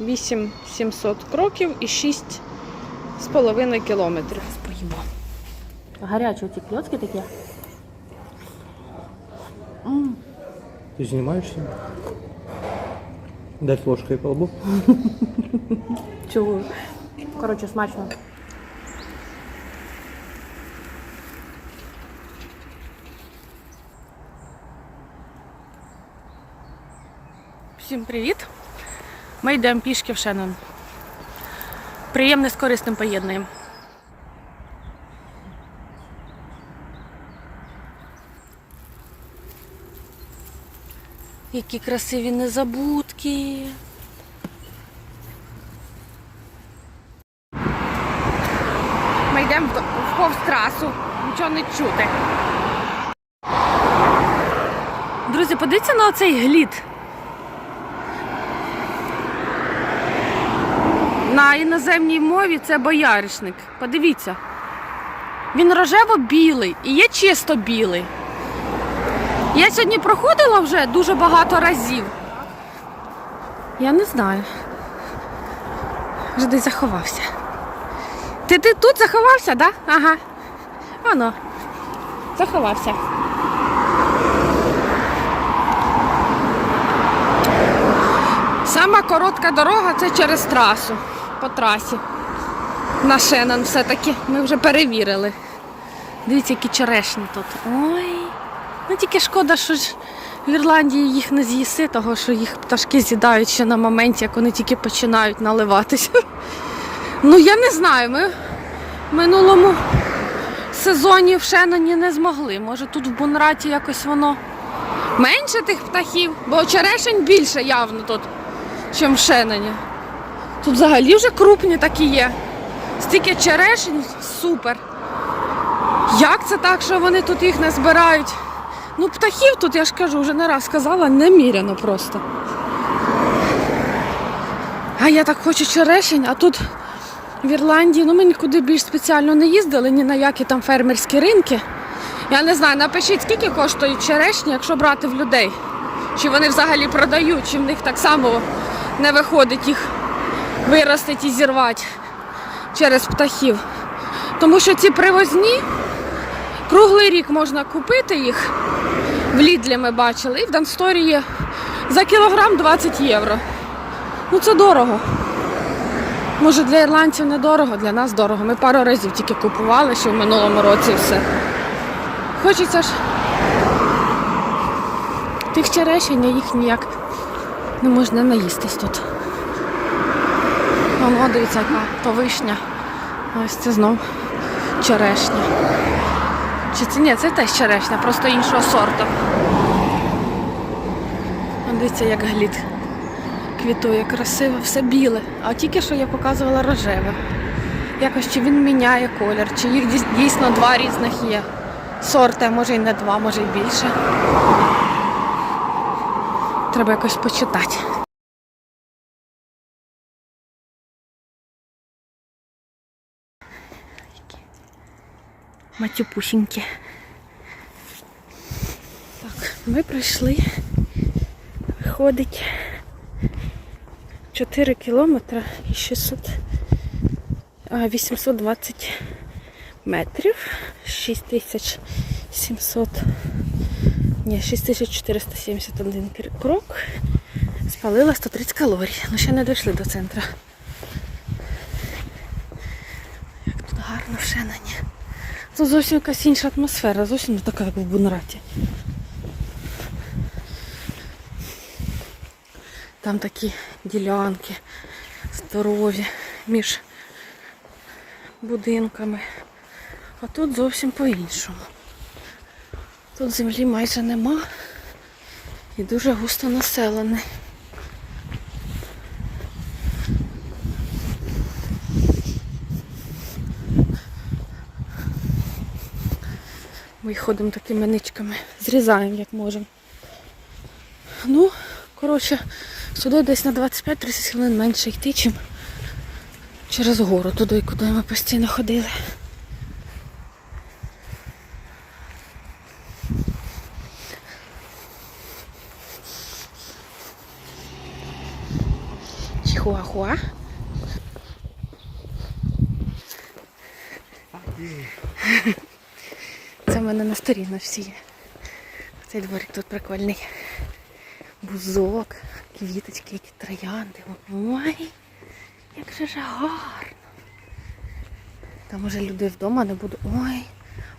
8700 кроків і 6,5 кілометрів. Поїмо. Гарячі оці кльоцки такі. Ты занимаешься? Дать ложкой по лбу? Чого? Коротше, смачно. Всім привіт! Ми йдемо пішки в Шеннон. Приємне з корисним поєднуємо. Які красиві незабудки. Ми йдемо в- в повз трасу, нічого не чути. Друзі, подивіться на оцей глід. На іноземній мові це бояришник. Подивіться. Він рожево-білий і є чисто білий. Я сьогодні проходила вже дуже багато разів. Я не знаю. Вже десь заховався. Ти, ти тут заховався, так? Да? Ага. Ано. Заховався. Сама коротка дорога це через трасу. По трасі. На Шеннон все-таки. Ми вже перевірили. Дивіться, які черешні тут. Ой. Ну тільки шкода, що ж в Ірландії їх не з'їси, того що їх пташки з'їдають ще на моменті, як вони тільки починають наливатися. Ну я не знаю, ми в минулому сезоні в Шеноні не змогли. Може тут в Бунраті якось воно менше тих птахів, бо черешень більше явно тут, ніж в Шеноні. Тут взагалі вже крупні такі є. Стільки черешень супер. Як це так, що вони тут їх не збирають? Ну, птахів тут, я ж кажу, вже не раз сказала, неміряно просто. А я так хочу черешень, а тут в Ірландії, ну ми нікуди більш спеціально не їздили, ні на які там фермерські ринки. Я не знаю, напишіть, скільки коштують черешні, якщо брати в людей. Чи вони взагалі продають, чи в них так само не виходить їх виростити і зірвати через птахів. Тому що ці привозні, круглий рік можна купити їх. В Лідлі ми бачили, і в Дансторії за кілограм 20 євро. Ну це дорого. Може для ірландців не дорого, для нас дорого. Ми пару разів тільки купували, ще в минулому році все. Хочеться ж тих черешень, їх ніяк не можна наїстись тут. Воно, дивіться, яка то вишня. Ось це знов черешня. Чи це ні, це теж черешня, просто іншого сорту. Дивіться, як глід квітує красиво, все біле. А тільки що я показувала рожеве. Якось чи він міняє колір, чи їх дійсно два різних є. Сорти, може і не два, може і більше. Треба якось почитати. Матюпусінькі. Так, ми прийшли. Виходить 4 кілометри і 600, 820 метрів. 6700, ні, 6471 крок. Спалила 130 калорій. Ну ще не дійшли до центру. Як тут гарно в Шенані. Тут зовсім якась інша атмосфера, зовсім не така, як в Бунраті. Там такі ділянки здорові між будинками. А тут зовсім по-іншому. Тут землі майже нема і дуже густо населене. Ми ходимо такими ничками, зрізаємо як можемо. Ну, коротше, сюди десь на 25-30 хвилин менше йти, чим через гору, туди, куди ми постійно ходили. Чи чихуахуа. Це в мене на столі на всі є. Цей дворик тут прикольний. Бузок, квіточки, які троянди. Ой, як же ж гарно. Там уже людей вдома не буде. Ой,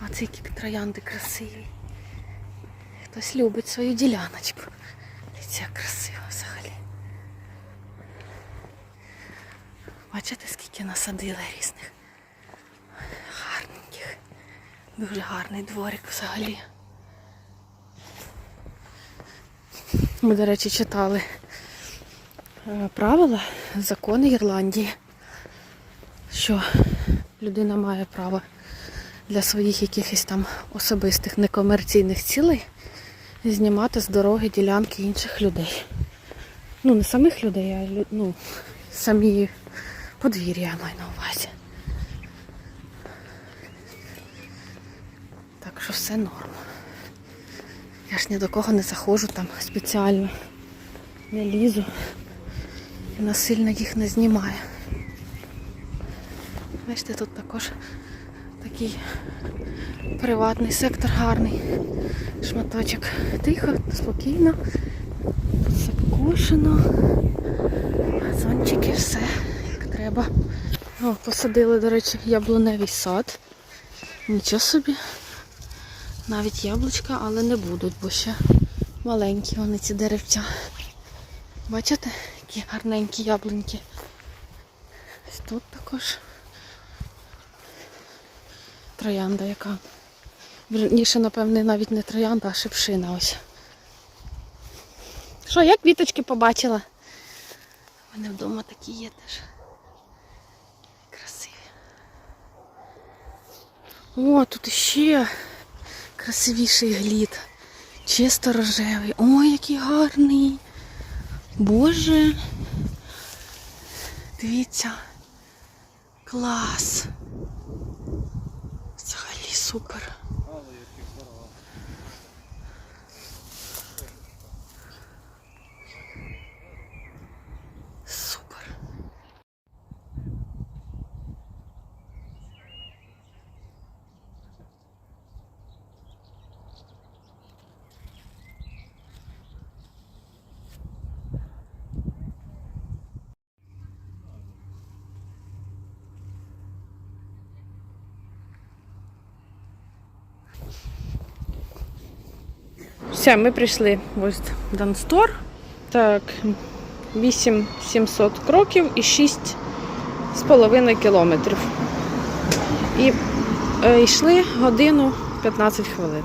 а це які троянди красиві. Хтось любить свою діляночку. Як красиво взагалі. Бачите, скільки насадили різних. Дуже гарний дворик взагалі. Ми, до речі, читали е, правила, закони Ірландії, що людина має право для своїх якихось там особистих некомерційних цілей знімати з дороги ділянки інших людей. Ну, не самих людей, а ну, самі подвір'я я маю на увазі. Що все норм. Я ж ні до кого не заходжу там спеціально. Не лізу і насильно їх не знімаю. Бачите, тут також такий приватний сектор гарний. Шматочок. Тихо, спокійно. Тут все. Газончики, все як треба. О, посадили, до речі, яблуневий сад. Нічого собі. Навіть яблучка, але не будуть, бо ще маленькі вони ці деревця. Бачите, які гарненькі яблуньки. Ось тут також троянда яка. Верніше, напевне, навіть не троянда, а шипшина ось. Що, як квіточки побачила? У мене вдома такі є теж. Красиві. О, тут ще красивіший глід. Чисто рожевий. Ой, який гарний. Боже. Дивіться. Клас. Взагалі супер. Все, ми прийшли в Данстор. Так, 8700 кроків і 6,5 кілометрів. І е, йшли годину 15 хвилин.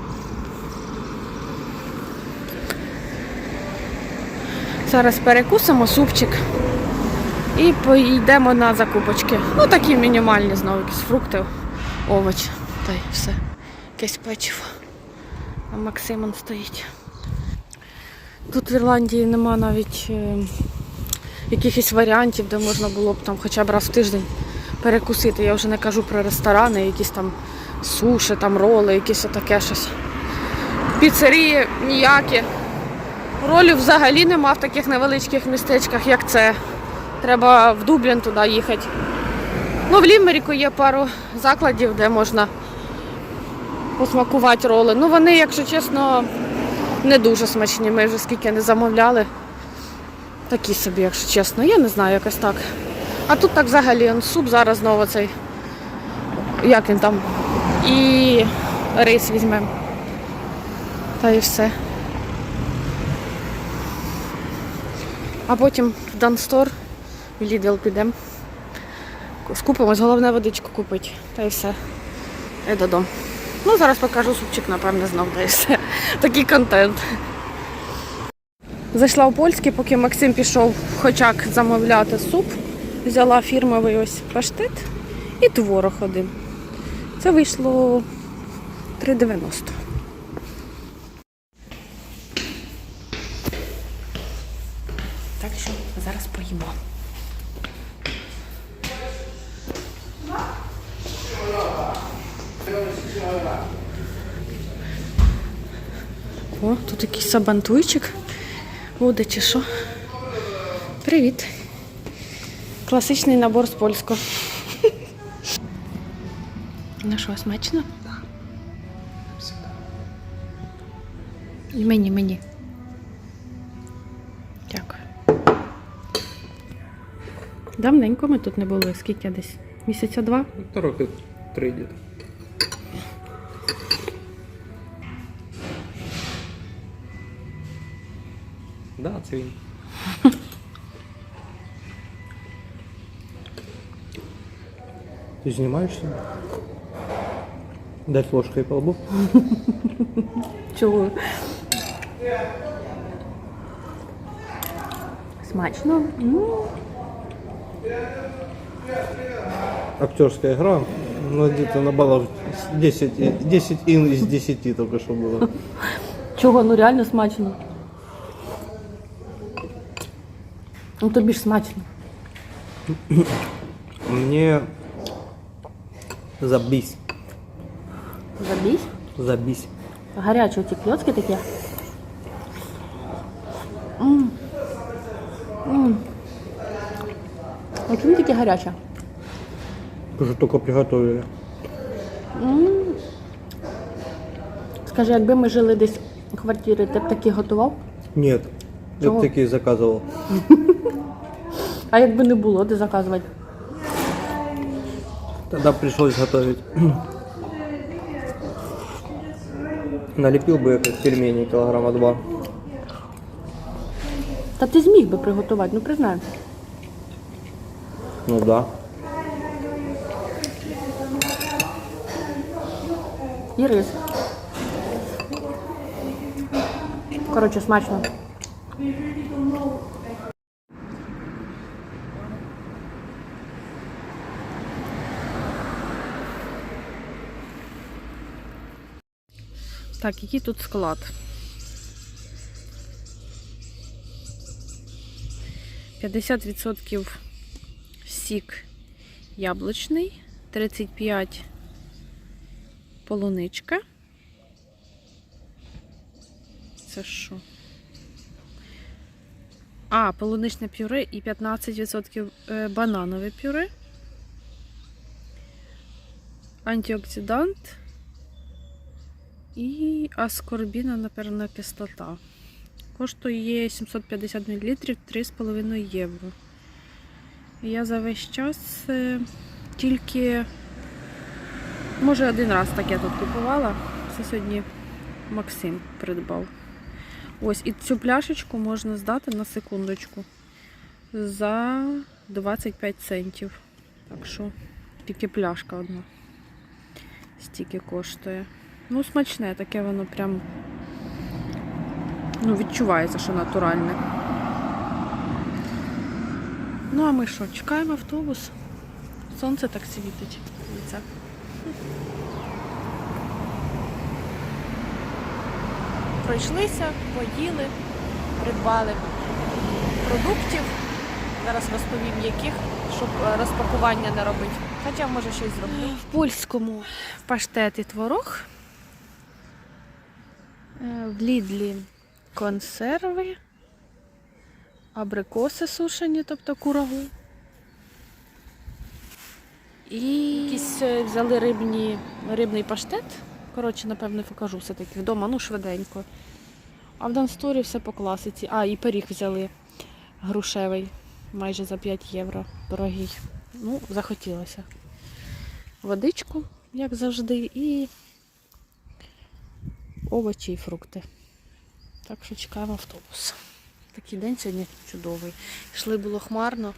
Зараз перекусимо супчик і поїдемо на закупочки. Ну, такі мінімальні знову, якісь фрукти, овочі та й все. Якесь печиво. А Максимон стоїть. Тут в Ірландії нема навіть е, якихось варіантів, де можна було б там хоча б раз в тиждень перекусити. Я вже не кажу про ресторани, якісь там суші, там роли, якісь отаке щось. Піцерії ніякі. Ролів взагалі нема в таких невеличких містечках, як це. Треба в Дублін туди їхати. Ну, в Лімеріку є пару закладів, де можна посмакувати роли. Ну вони, якщо чесно, не дуже смачні. Ми вже скільки не замовляли. Такі собі, якщо чесно. Я не знаю, якось так. А тут так взагалі он, суп зараз знову цей. Як він там? І рис візьмемо. Та і все. А потім в Данстор, в Лідл підемо. Скупимось, головне водичку купити. Та і все. І додому. Ну, зараз покажу супчик, напевне, знов все. Такий контент. Зайшла в польський, поки Максим пішов хочак замовляти суп. Взяла фірмовий ось паштет і творог один. Це вийшло 3,90. Так що зараз поїмо. О, тут якийсь сабантуйчик буде чи що. Привіт. Класичний набор з польського. Ну що, смачно? І мені, мені. Дякую. Давненько ми тут не були. Скільки десь? Місяця два? Ну, роки три где-то. Да, це він. Ти знімаєшся? Дать ложкой по лбу? Чого? Смачно. М. Актерская игра. Ну, где-то на баллов 10, и- 10 ин из 10 только что было. Чого? Ну реально смачно. Ну тобі ж смачно. Мне забись. Забійсь. Забись. Гарячі оці кльоцки такі. М. М. А чому такі гарячі? Уже только приготовили. Скажи, якби ми жили десь у квартирі, ти б такі готував? Нет. Я б такие заказывал. А якби не було, де заказувати? Тогда пришлось готовить. Налепил бы я как пельмени килограмма два. Та ти зміг би приготувати, ну признай. Ну да. І рис. Коротше, смачно. Так, який тут склад? 50% сік яблучний, 35 полуничка. Це що? А, полуничне пюре і 15% е, бананове пюре. Антиоксидант і аскорбіна, напевно, кислота. Коштує 750 мл 3,5 євро. Я за весь час е, тільки, може, один раз таке тут купувала. Це сьогодні Максим придбав. Ось, і цю пляшечку можна здати на секундочку за 25 центів. Так що тільки пляшка одна. Стільки коштує. Ну, смачне, таке воно прям ну, відчувається, що натуральне. Ну, а ми що, чекаємо автобус? Сонце так світить. Дивіться. Пройшлися, поїли, придбали продуктів. Зараз розповім, яких, щоб е, розпакування не робити. Хоча може щось зроблю. В польському паштет і творог. Е, В Лідлі консерви, абрикоси сушені, тобто курагу. І якісь е, взяли рибні, рибний паштет. Коротше, напевно, покажу все-таки вдома, ну швиденько. А в Дансторі все по класиці. А, і пиріг взяли грушевий, майже за 5 євро. Дорогий. Ну, захотілося водичку, як завжди, і овочі і фрукти. Так що чекаємо автобус. Такий день сьогодні чудовий. Йшли було хмарно,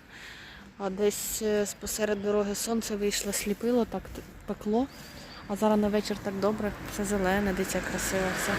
а десь е, посеред дороги сонце вийшло, сліпило, так пекло. А зараз на вечір так добре, все зелене, дитя красиве, все.